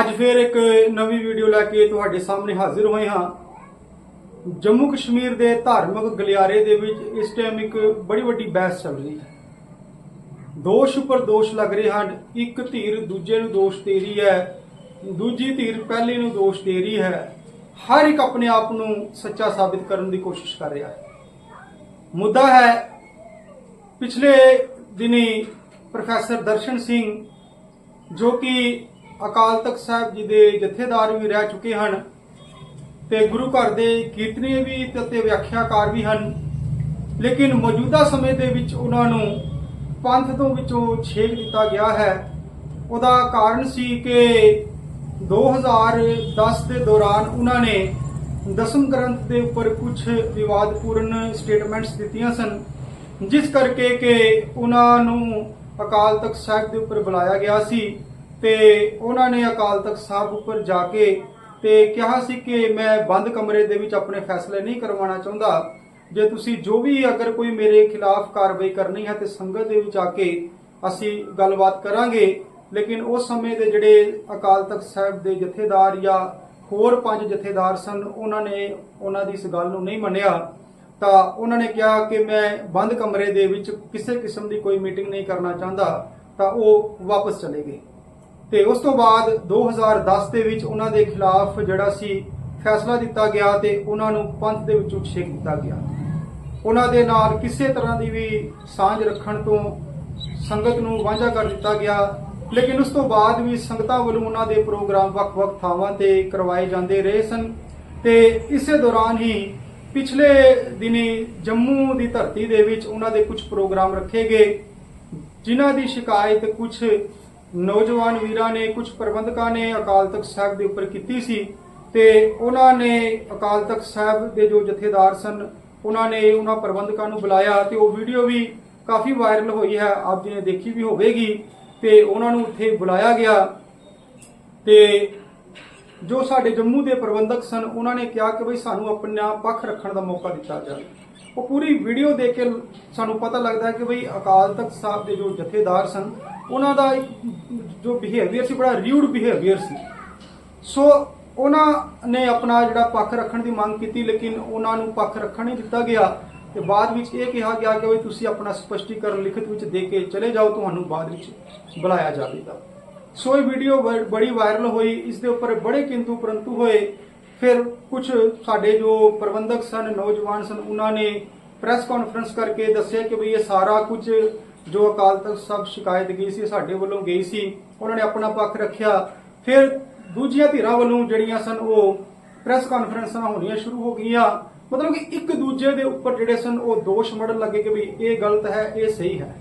ਅੱਜ ਫੇਰ ਇੱਕ ਨਵੀਂ ਵੀਡੀਓ ਲੈ ਕੇ ਤੁਹਾਡੇ ਸਾਹਮਣੇ ਹਾਜ਼ਰ ਹੋਏ ਹਾਂ। ਜੰਮੂ ਕਸ਼ਮੀਰ ਦੇ ਧਾਰਮਿਕ ਗਲਿਆਰੇ ਦੇ ਵਿੱਚ ਇਸ ਟਾਈਮ ਇੱਕ ਬੜੀ ਵੱਡੀ ਬਹਿਸ ਚੱਲ ਰਹੀ ਹੈ। ਦੋਸ਼ ਉੱਪਰ ਦੋਸ਼ ਲੱਗ ਰਹੇ ਹਨ। ਇੱਕ ਧੀਰ ਦੂਜੇ ਨੂੰ ਦੋਸ਼ ਦੇ ਰਹੀ ਹੈ। ਦੂਜੀ ਧੀਰ ਪਹਿਲੇ ਨੂੰ ਦੋਸ਼ ਦੇ ਰਹੀ ਹੈ। ਹਰ ਇੱਕ ਆਪਣੇ ਆਪ ਨੂੰ ਸੱਚਾ ਸਾਬਿਤ ਕਰਨ ਦੀ ਕੋਸ਼ਿਸ਼ ਕਰ ਰਿਹਾ ਹੈ। ਮੁੱਦਾ ਹੈ, ਪਿਛਲੇ ਦਿਨੀ ਪ੍ਰੋਫੈਸਰ ਦਰਸ਼ਨ ਸਿੰਘ ਜੋ ਕਿ ਅਕਾਲ ਤਖਤ ਸਾਹਿਬ ਜੀ ਦੇ ਜਥੇਦਾਰ ਵੀ ਰਹਿ ਚੁੱਕੇ ਹਨ ਤੇ ਗੁਰੂ ਘਰ ਦੇ ਕੀਰਤਨੀ ਵੀ ਤੇ ਅਤੇ ਵਿਆਖਿਆਕਾਰ ਵੀ ਹਨ। ਲੇਕਿਨ ਮੌਜੂਦਾ ਸਮੇਂ ਦੇ ਵਿੱਚ ਉਹਨਾਂ ਨੂੰ ਪੰਥ ਤੋਂ ਵਿੱਚੋਂ ਛੇਕ ਦਿੱਤਾ ਗਿਆ ਹੈ। ਉਹਦਾ ਕਾਰਨ ਸੀ ਕਿ 2010 ਦੇ ਦੌਰਾਨ ਉਹਨਾਂ ਨੇ ਦਸਮ ਗ੍ਰੰਥ ਦੇ ਉੱਪਰ ਕੁਝ ਵਿਵਾਦਪੂਰਨ ਸਟੇਟਮੈਂਟਸ ਦਿੱਤੀਆਂ ਸਨ, ਜਿਸ ਕਰਕੇ ਕਿ ਉਹਨਾਂ ਨੂੰ ਅਕਾਲ ਤਖਤ ਸਾਹਿਬ ਦੇ ਉੱਪਰ ਬੁਲਾਇਆ ਗਿਆ ਸੀ। ਤੇ ਉਹਨਾਂ ਨੇ ਅਕਾਲ ਤਖਤ ਸਾਹਿਬ ਉੱਪਰ ਜਾ ਕੇ ਤੇ ਕਿਹਾ ਸੀ ਕਿ ਮੈਂ ਬੰਦ ਕਮਰੇ ਦੇ ਵਿੱਚ ਆਪਣੇ ਫੈਸਲੇ ਨਹੀਂ ਕਰਵਾਉਣਾ ਚਾਹੁੰਦਾ। ਜੇ ਤੁਸੀਂ ਜੋ ਵੀ ਅਗਰ ਕੋਈ ਮੇਰੇ ਖਿਲਾਫ ਕਾਰਵਾਈ ਕਰਨੀ ਹੈ ਤੇ ਸੰਗਤ ਦੇ ਵਿੱਚ ਆ ਕੇ ਅਸੀਂ ਗੱਲਬਾਤ ਕਰਾਂਗੇ, ਲੇਕਿਨ ਉਸ ਸਮੇਂ ਦੇ ਜਿਹੜੇ ਅਕਾਲ ਤਖਤ ਸਾਹਿਬ ਦੇ ਜਥੇਦਾਰ ਜਾਂ ਹੋਰ ਪੰਜ ਜਥੇਦਾਰ ਸਨ, ਉਹਨਾਂ ਨੇ ਉਹਨਾਂ ਦੀ ਇਸ ਗੱਲ ਨੂੰ ਨਹੀਂ ਮੰਨਿਆ। ਤਾਂ ਉਹਨਾਂ ਨੇ ਕਿਹਾ ਕਿ ਮੈਂ ਬੰਦ ਕਮਰੇ ਦੇ ਵਿੱਚ ਕਿਸੇ ਕਿਸਮ ਦੀ ਕੋਈ ਮੀਟਿੰਗ ਨਹੀਂ ਕਰਨਾ ਚਾਹੁੰਦਾ, ਤਾਂ ਉਹ ਵਾਪਸ ਚਲੇ ਗਏ। ਤੇ ਉਸ ਤੋਂ ਬਾਅਦ 2010 ਦੇ ਵਿੱਚ ਉਹਨਾਂ ਦੇ ਖਿਲਾਫ ਜਿਹੜਾ ਸੀ ਫੈਸਲਾ ਦਿੱਤਾ ਗਿਆ ਤੇ ਉਹਨਾਂ ਨੂੰ ਪੰਥ ਦੇ ਵਿੱਚੋਂ ਛੇਕ ਦਿੱਤਾ ਗਿਆ। ਉਹਨਾਂ ਦੇ ਨਾਲ ਕਿਸੇ ਤਰ੍ਹਾਂ ਦੀ ਵੀ ਸਾਂਝ ਰੱਖਣ ਤੋਂ ਸੰਗਤ ਨੂੰ ਵਾਂਝਾ ਕਰ ਦਿੱਤਾ ਗਿਆ। ਲੇਕਿਨ ਉਸ ਤੋਂ ਬਾਅਦ ਵੀ ਸੰਗਤਾਂ ਵੱਲੋਂ ਉਹਨਾਂ ਦੇ ਪ੍ਰੋਗਰਾਮ ਵੱਖ-ਵੱਖ ਥਾਵਾਂ ਤੇ ਕਰਵਾਏ ਜਾਂਦੇ ਰਹੇ ਸਨ ਤੇ ਇਸੇ ਦੌਰਾਨ ਹੀ ਪਿਛਲੇ ਦਿਨੀ ਜੰਮੂ ਦੀ ਧਰਤੀ ਦੇ ਵਿੱਚ ਉਹਨਾਂ ਦੇ ਕੁਝ ਪ੍ਰੋਗਰਾਮ ਰੱਖੇ ਗਏ, ਜਿਨ੍ਹਾਂ ਦੀ ਸ਼ਿਕਾਇਤ ਕੁਝ ਨੌਜਵਾਨ ਵੀਰਾਂ ਨੇ ਕੁਝ ਪ੍ਰਬੰਧਕਾਂ ਨੇ ਅਕਾਲ ਤਖਤ ਸਾਹਿਬ ਦੇ ਉੱਪਰ ਕੀਤੀ ਸੀ ਤੇ ਉਹਨਾਂ ਨੇ ਅਕਾਲ ਤਖਤ ਸਾਹਿਬ ਦੇ ਜੋ ਜਥੇਦਾਰ ਸਨ, ਉਹਨਾਂ ਨੇ ਉਹਨਾਂ ਪ੍ਰਬੰਧਕਾਂ ਨੂੰ ਬੁਲਾਇਆ ਤੇ ਉਹ ਵੀਡੀਓ ਵੀ ਕਾਫੀ ਵਾਇਰਲ ਹੋਈ ਹੈ, ਆਪ ਜੀ ਨੇ ਦੇਖੀ ਵੀ ਹੋਵੇਗੀ ਤੇ ਉਹਨਾਂ ਨੂੰ ਉੱਥੇ ਬੁਲਾਇਆ ਗਿਆ ਤੇ ਜੋ ਸਾਡੇ ਜੰਮੂ ਦੇ ਪ੍ਰਬੰਧਕ ਸਨ, ਉਹਨਾਂ ਨੇ ਕਿਹਾ ਕਿ ਬਈ ਸਾਨੂੰ ਆਪਣਾ ਪੱਖ ਰੱਖਣ ਦਾ ਮੌਕਾ ਦਿੱਤਾ ਜਾਵੇ। ਉਹ ਪੂਰੀ ਵੀਡੀਓ ਦੇਖ ਕੇ ਸਾਨੂੰ ਪਤਾ ਲੱਗਦਾ ਕਿ ਬਈ ਅਕਾਲ ਤਖਤ ਸਾਹਿਬ ਦੇ ਜੋ ਜਥੇਦਾਰ ਸਨ, ਉਹਨਾਂ ਦਾ ਜੋ ਬਿਹੇਵੀਅਰ ਸੀ, ਬੜਾ ਰਿਊਡ ਬਿਹੇਵੀਅਰ ਸੀ। ਸੋ ਉਹਨਾਂ ਨੇ ਆਪਣਾ ਜਿਹੜਾ ਪੱਖ ਰੱਖਣ ਦੀ ਮੰਗ ਕੀਤੀ, ਲੇਕਿਨ ਉਹਨਾਂ ਨੂੰ ਪੱਖ ਰੱਖਣ ਨਹੀਂ ਦਿੱਤਾ ਗਿਆ। ਤੇ ਬਾਅਦ ਵਿੱਚ ਇਹ ਕਿਹਾ ਗਿਆ ਕਿ ਵੀ ਤੁਸੀਂ ਆਪਣਾ ਸਪਸ਼ਟੀਕਰਨ ਲਿਖਤ ਵਿੱਚ ਦੇ ਕੇ ਚਲੇ ਜਾਓ, ਤੁਹਾਨੂੰ ਬਾਅਦ ਵਿੱਚ ਬੁਲਾਇਆ ਜਾਵੇਗਾ। ਸੋ ਇਹ ਵੀਡੀਓ ਬੜੀ ਵਾਇਰਲ ਹੋਈ, ਇਸ ਦੇ ਉੱਪਰ ਬੜੇ ਕਿੰਤੂ ਪਰੰਤੂ ਹੋਏ। ਫਿਰ ਕੁਝ ਸਾਡੇ ਜੋ ਪ੍ਰਬੰਧਕ ਸਨ, ਨੌਜਵਾਨ ਸਨ, ਉਹਨਾਂ ਨੇ ਪ੍ਰੈਸ ਕਾਨਫਰੰਸ ਕਰਕੇ ਦੱਸਿਆ ਕਿ ਵੀ ਇਹ ਸਾਰਾ ਕੁਝ ਜੋ ਅਕਾਲ ਤਖਤ ਸਾਹਿਬ ਸ਼ਿਕਾਇਤ ਗਈ ਸੀ ਸਾਡੇ ਵੱਲੋਂ ਗਈ ਸੀ। ਉਹਨਾਂ ਨੇ ਆਪਣਾ ਪੱਖ ਰੱਖਿਆ। ਫਿਰ ਦੂਜੀਆਂ ਧਿਰਾਂ ਵੱਲੋਂ ਜਿਹੜੀਆਂ ਸਨ, ਉਹ ਪ੍ਰੈਸ ਕਾਨਫਰੰਸਾਂ ਹੋਣੀਆਂ ਸ਼ੁਰੂ ਹੋ ਗਈਆਂ। ਮਤਲਬ ਕਿ ਇੱਕ ਦੂਜੇ ਦੇ ਉੱਪਰ ਜਿਹੜੇ ਸਨ, ਉਹ ਦੋਸ਼ ਮੜਨ ਲੱਗੇ ਕਿ ਵੀ ਇਹ ਗਲਤ ਹੈ, ਇਹ ਸਹੀ ਹੈ।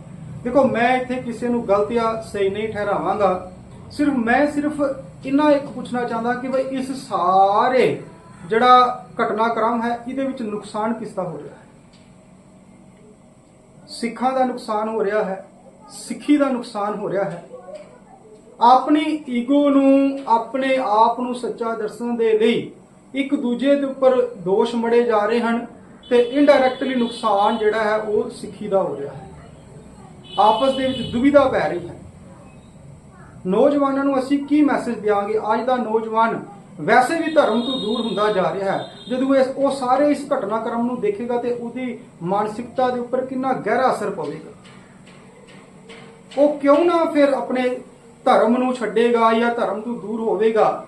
ਦੇਖੋ, ਮੈਂ ਇੱਥੇ ਕਿਸੇ ਨੂੰ ਗਲਤ ਜਾਂ ਸਹੀ ਨਹੀਂ ਠਹਿਰਾਵਾਂਗਾ। ਸਿਰਫ ਮੈਂ ਸਿਰਫ ਇੰਨਾ ਇੱਕ ਪੁੱਛਣਾ ਚਾਹੁੰਦਾ ਕਿ ਬਈ ਇਸ ਸਾਰੇ ਜਿਹੜਾ ਘਟਨਾਕ੍ਰਮ ਹੈ, ਇਹਦੇ ਵਿੱਚ ਨੁਕਸਾਨ ਕਿਸ ਦਾ ਹੋ ਰਿਹਾ ਹੈ? ਸਿੱਖਾਂ ਦਾ ਨੁਕਸਾਨ ਹੋ ਰਿਹਾ ਹੈ, ਸਿੱਖੀ ਦਾ ਨੁਕਸਾਨ ਹੋ ਰਿਹਾ ਹੈ। ਆਪਣੀ ਈਗੋ ਨੂੰ, ਆਪਣੇ ਆਪ ਨੂੰ ਸੱਚਾ ਦੱਸਣ ਦੇ ਲਈ ਇੱਕ ਦੂਜੇ ਦੇ ਉੱਪਰ ਦੋਸ਼ ਮੜੇ ਜਾ ਰਹੇ ਹਨ ਤੇ ਇਨਡਾਇਰੈਕਟਲੀ ਨੁਕਸਾਨ ਜਿਹੜਾ ਹੈ, ਉਹ ਸਿੱਖੀ ਦਾ ਹੋ ਰਿਹਾ ਹੈ। ਆਪਸ ਦੇ ਵਿੱਚ ਦੁਵਿਧਾ ਪੈ ਰਹੀ ਹੈ ਨੌਜਵਾਨਾਂ ਨੂੰ ਅਸੀਂ ਕੀ ਮੈਸੇਜ ਦਿਆਂਗੇ? ਅੱਜ ਦਾ ਨੌਜਵਾਨ ਵੈਸੇ ਵੀ ਧਰਮ ਤੋਂ ਦੂਰ ਹੁੰਦਾ ਜਾ ਰਿਹਾ ਹੈ। ਜਦੋਂ ਇਸ ਉਹ ਸਾਰੇ ਇਸ ਘਟਨਾਕ੍ਰਮ ਨੂੰ ਦੇਖੇਗਾ ਤੇ ਉਹਦੀ ਮਾਨਸਿਕਤਾ ਦੇ ਉੱਪਰ ਕਿੰਨਾ ਗਹਿਰਾ ਅਸਰ ਪਵੇਗਾ। ਉਹ ਕਿਉਂ ਨਾ ਫਿਰ ਆਪਣੇ ਧਰਮ ਨੂੰ ਛੱਡੇਗਾ ਜਾਂ ਧਰਮ ਤੋਂ ਦੂਰ ਹੋਵੇਗਾ?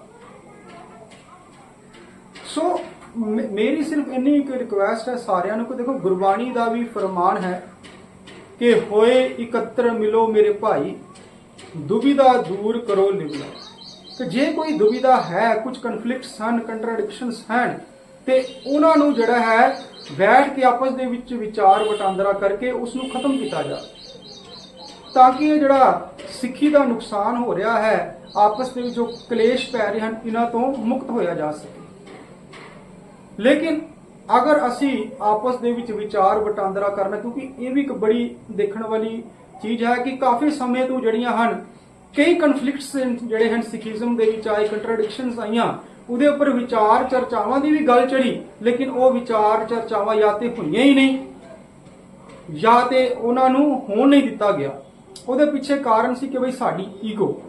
ਸੋ ਮੇਰੀ ਸਿਰਫ ਇੰਨੀ ਇੱਕ ਰਿਕੁਐਸਟ ਹੈ ਸਾਰਿਆਂ ਨੂੰ ਕਿ ਦੇਖੋ, ਗੁਰਬਾਣੀ ਦਾ ਵੀ ਫਰਮਾਨ ਹੈ ਕਿ ਹੋਏ ਇਕੱਤਰ ਮਿਲੋ ਮੇਰੇ ਭਾਈ ਦੁਬਿਧਾ ਦੂਰ ਕਰੋ ਲਿਵਲਾ ਤੇ ਜੇ ਕੋਈ ਦੁਬਿਧਾ ਹੈ ਕੁਝ ਕਨਫਲਿਕਟਸ ਹਨ ਕੰਟਰਡਿਕਸ਼ਨਸ ਹਨ, ਤੇ ਉਹਨਾਂ ਨੂੰ ਜਿਹੜਾ ਹੈ, ਬੈਠ ਕੇ ਆਪਸ ਦੇ ਵਿੱਚ ਵਿਚਾਰ ਵਟਾਂਦਰਾ ਕਰਕੇ ਉਸ ਨੂੰ ਖਤਮ ਕੀਤਾ ਜਾ। ਤਾਂ ਕਿ ਇਹ ਜਿਹੜਾ ਸਿੱਖੀ ਦਾ ਨੁਕਸਾਨ ਹੋ ਰਿਹਾ ਹੈ, ਆਪਸ ਦੇ ਵਿੱਚ ਜੋ ਕਲੇਸ਼ ਪੈ ਰਹੇ ਹਨ, ਇਹਨਾਂ ਤੋਂ ਮੁਕਤ ਹੋਇਆ ਜਾ ਸਕੇ। ਲੇਕਿਨ ਅਗਰ ਅਸੀਂ ਆਪਸ ਦੇ ਵਿੱਚ ਵਿਚਾਰ ਵਟਾਂਦਰਾ ਕਰਨਾ, ਕਿਉਂਕਿ ਇਹ ਵੀ ਇੱਕ ਬੜੀ ਦੇਖਣ ਵਾਲੀ ਚੀਜ਼ ਹੈ ਕਿ ਕਾਫੀ ਸਮੇਂ ਤੋਂ ਜਿਹੜੀਆਂ ਹਨ, ਕਈ ਕਨਫਲਿਕਟਸ ਜਿਹੜੇ ਹਨ ਸਿੱਖੀਜ਼ਮ ਦੇ ਵਿੱਚ ਆਏ ਕੰਟਰਡਿਕਸ਼ਨਸ ਆਈਆਂ, ਉਹਦੇ ਉੱਪਰ ਵਿਚਾਰ ਚਰਚਾਵਾਂ ਦੀ ਵੀ ਗੱਲ ਚੜੀ, ਲੇਕਿਨ ਉਹ ਵਿਚਾਰ ਚਰਚਾਵਾਂ ਜਾਂ ਤੇ ਹੋਈਆਂ ਹੀ ਨਹੀਂ, ਜਾਂ ਤੇ ਉਹਨਾਂ ਨੂੰ ਹੋਣ ਨਹੀਂ ਦਿੱਤਾ ਗਿਆ। ਉਹਦੇ ਪਿੱਛੇ ਕਾਰਨ ਸੀ ਕਿ ਬਈ ਸਾਡੀ ਈਗੋ।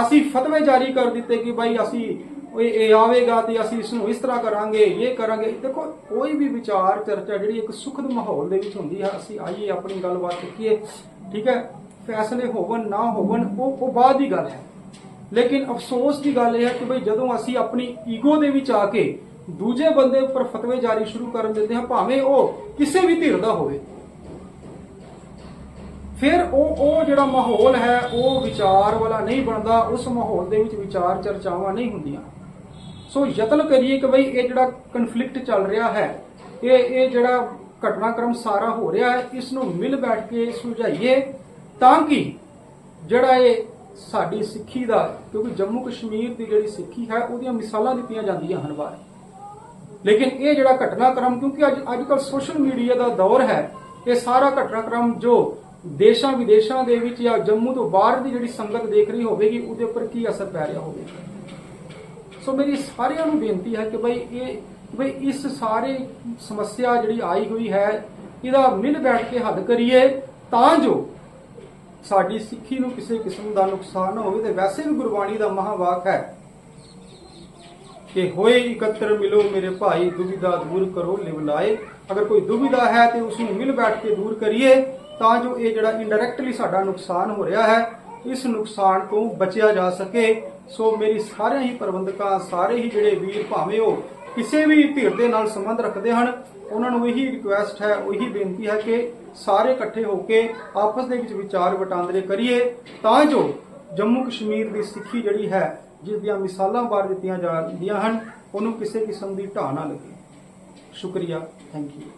ਅਸੀਂ ਫਤਵੇ ਜਾਰੀ ਕਰ ਦਿੱਤੇ ਕਿ ਬਈ ਅਸੀਂ ਉਹ ਇਹ ਆਵੇਗਾ ਤੇ ਅਸੀਂ ਇਸ ਨੂੰ ਇਸ ਤਰ੍ਹਾਂ ਕਰਾਂਗੇ, ਇਹ ਕਰਾਂਗੇ। ਦੇਖੋ, ਕੋਈ ਵੀ ਵਿਚਾਰ, ਚਰਚਾ ਜਿਹੜੀ ਇੱਕ ਸੁਖਦ ਮਾਹੌਲ ਦੇ ਵਿੱਚ ਹੁੰਦੀ ਹੈ ਅਸੀਂ ਆਈਏ, ਆਪਣੀ ਗੱਲਬਾਤ ਕਰੀਏ ਠੀਕ ਹੈ? ਫੈਸਲੇ ਹੋਵਣ, ਨਾ ਹੋਵਣ, ਉਹ ਉਹ ਬਾਅਦ ਦੀ ਗੱਲ ਹੈ। ਲੇਕਿਨ ਅਫਸੋਸ ਦੀ ਗੱਲ ਇਹ ਹੈ ਕਿ ਭਈ ਜਦੋਂ ਅਸੀਂ ਆਪਣੀ ਈਗੋ ਦੇ ਵਿੱਚ ਆ ਕੇ ਦੂਜੇ ਬੰਦੇ ਉੱਪਰ ਫਤਵੇ ਜਾਰੀ ਸ਼ੁਰੂ ਕਰਨ ਦਿੰਦੇ ਹਾਂ, ਭਾਵੇਂ ਉਹ ਕਿਸੇ ਵੀ ਧਿਰ ਦਾ ਹੋਵੇ। ਫਿਰ ਉਹ ਉਹ ਜਿਹੜਾ ਮਾਹੌਲ ਹੈ, ਉਹ ਵਿਚਾਰ ਵਾਲਾ ਨਹੀਂ ਬਣਦਾ, ਉਸ ਮਾਹੌਲ ਦੇ ਵਿੱਚ ਵਿਚਾਰ ਚਰਚਾਵਾਂ ਨਹੀਂ ਹੁੰਦੀਆਂ। ਸੋ ਯਤਨ ਕਰੀਏ ਕਿ ਬਈ ਇਹ ਜਿਹੜਾ ਕਨਫਲਿਕਟ ਚੱਲ ਰਿਹਾ ਹੈ, ਇਹ ਇਹ ਜਿਹੜਾ ਘਟਨਾਕ੍ਰਮ ਸਾਰਾ ਹੋ ਰਿਹਾ ਹੈ ਇਸ ਨੂੰ ਮਿਲ ਬੈਠ ਕੇ ਸੁਲਝਾਈਏ ਤਾਂ ਕਿ ਜਿਹੜਾ ਇਹ ਸਾਡੀ ਸਿੱਖੀ ਦਾ, ਕਿਉਂਕਿ ਜੰਮੂ ਕਸ਼ਮੀਰ ਦੀ ਜਿਹੜੀ ਸਿੱਖੀ ਹੈ, ਉਹਦੀਆਂ ਮਿਸਾਲਾਂ ਦਿੱਤੀਆਂ ਜਾਂਦੀਆਂ ਹਨ ਬਾਹਰ। ਲੇਕਿਨ ਇਹ ਜਿਹੜਾ ਘਟਨਾਕ੍ਰਮ, ਕਿਉਂਕਿ ਅੱਜ ਅੱਜ ਕੱਲ ਸੋਸ਼ਲ ਮੀਡੀਆ ਦਾ ਦੌਰ ਹੈ, ਇਹ ਸਾਰਾ ਘਟਨਾਕ੍ਰਮ ਜੋ ਦੇਸ਼ਾਂ ਵਿਦੇਸ਼ਾਂ ਦੇ ਵਿੱਚ ਜਾਂ ਜੰਮੂ ਤੋਂ ਬਾਹਰ ਦੀ ਜਿਹੜੀ ਸੰਗਤ ਦੇਖ ਰਹੀ ਹੋਵੇਗੀ, ਉਹਦੇ ਉੱਪਰ ਕੀ ਅਸਰ ਪੈ ਰਿਹਾ ਹੋਵੇਗਾ? ਸੋ ਮੇਰੀ ਸਾਰਿਆਂ ਨੂੰ ਬੇਨਤੀ ਹੈ ਕਿ ਬਈ ਇਹ, ਬਈ ਇਸ ਸਾਰੇ ਸਮੱਸਿਆ ਜਿਹੜੀ ਆਈ ਹੋਈ ਹੈ, ਇਹਦਾ ਮਿਲ ਬੈਠ ਕੇ ਹੱਲ ਕਰੀਏ ਤਾਂ ਜੋ ਸਾਡੀ ਸਿੱਖੀ ਨੂੰ ਕਿਸੇ ਕਿਸਮ ਦਾ ਨੁਕਸਾਨ ਨਾ ਹੋਵੇ ਤੇ ਵੈਸੇ ਵੀ ਗੁਰਬਾਣੀ ਦਾ ਮਹਾਵਾਕ ਹੈ ਕਿ ਹੋਏ ਇਕੱਤਰ ਮਿਲੋ ਮੇਰੇ ਭਾਈ, ਦੁਬਿਧਾ ਦੂਰ ਕਰੋ ਲਿਵ ਲਾਏ। ਅਗਰ ਕੋਈ ਦੁਬਿਧਾ ਹੈ ਤੇ ਉਸ ਨੂੰ ਮਿਲ ਬੈਠ ਕੇ ਦੂਰ ਕਰੀਏ, ਤਾਂ ਜੋ ਇਹ ਜਿਹੜਾ ਇਨਡਾਇਰੈਕਟਲੀ ਸਾਡਾ ਨੁਕਸਾਨ ਹੋ ਰਿਹਾ ਹੈ, ਇਸ ਨੁਕਸਾਨ ਤੋਂ ਬਚਿਆ ਜਾ ਸਕੇ ਸੋ ਮੇਰੀ ਸਾਰਿਆਂ ਹੀ ਪ੍ਰਬੰਧਕਾਂ, ਸਾਰੇ ਹੀ ਜਿਹੜੇ ਵੀਰ ਭਾਵੇਂ ਉਹ ਕਿਸੇ ਵੀ ਧਿਰ ਦੇ ਨਾਲ ਸੰਬੰਧ ਰੱਖਦੇ ਹਨ, ਉਹਨਾਂ ਨੂੰ ਇਹੀ ਰਿਕੁਐਸਟ ਹੈ, ਉਹੀ ਬੇਨਤੀ ਹੈ ਕਿ ਸਾਰੇ ਇਕੱਠੇ ਹੋ ਕੇ ਆਪਸ ਦੇ ਵਿੱਚ ਵਿਚਾਰ ਵਟਾਂਦਰੇ ਕਰੀਏ, ਤਾਂ ਜੋ ਜੰਮੂ ਕਸ਼ਮੀਰ ਦੀ ਸਿੱਖੀ ਜਿਹੜੀ ਹੈ, ਜਿਸ ਦੀਆਂ ਮਿਸਾਲਾਂ ਬਾਰ ਦਿੱਤੀਆਂ ਜਾਂਦੀਆਂ ਹਨ, ਉਹਨੂੰ ਕਿਸੇ ਕਿਸਮ ਦੀ ਢਾਹ ਨਾ ਲੱਗੇ। ਸ਼ੁਕਰੀਆ ਥੈਂਕ ਯੂ